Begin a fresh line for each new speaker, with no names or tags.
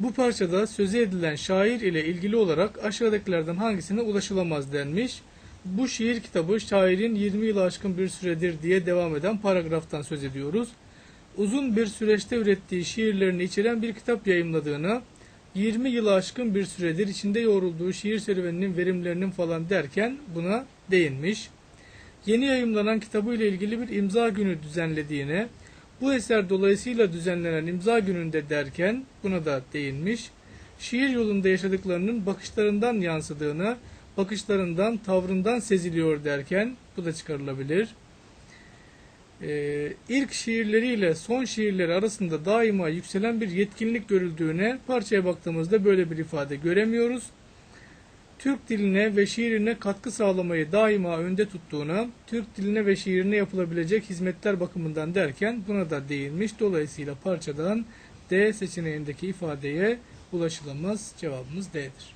Bu parçada sözü edilen şair ile ilgili olarak aşağıdakilerden hangisine ulaşılamaz denmiş. Bu şiir kitabı şairin 20 yılı aşkın bir süredir diye devam eden paragraftan söz ediyoruz. Uzun bir süreçte ürettiği şiirlerini içeren bir kitap yayımladığını, 20 yılı aşkın bir süredir içinde yoğrulduğu şiir serüveninin verimlerinin falan derken buna değinmiş. Yeni yayımlanan kitabı ile ilgili bir imza günü düzenlediğine, bu eser dolayısıyla düzenlenen imza gününde derken buna da değinmiş. Şiir yolunda yaşadıklarının bakışlarından yansıdığını, bakışlarından, tavrından seziliyor derken bu da çıkarılabilir. Ee, ilk şiirleriyle son şiirleri arasında daima yükselen bir yetkinlik görüldüğüne parçaya baktığımızda böyle bir ifade göremiyoruz. Türk diline ve şiirine katkı sağlamayı daima önde tuttuğuna, Türk diline ve şiirine yapılabilecek hizmetler bakımından derken buna da değinmiş. Dolayısıyla parçadan D seçeneğindeki ifadeye ulaşılamaz. Cevabımız D'dir.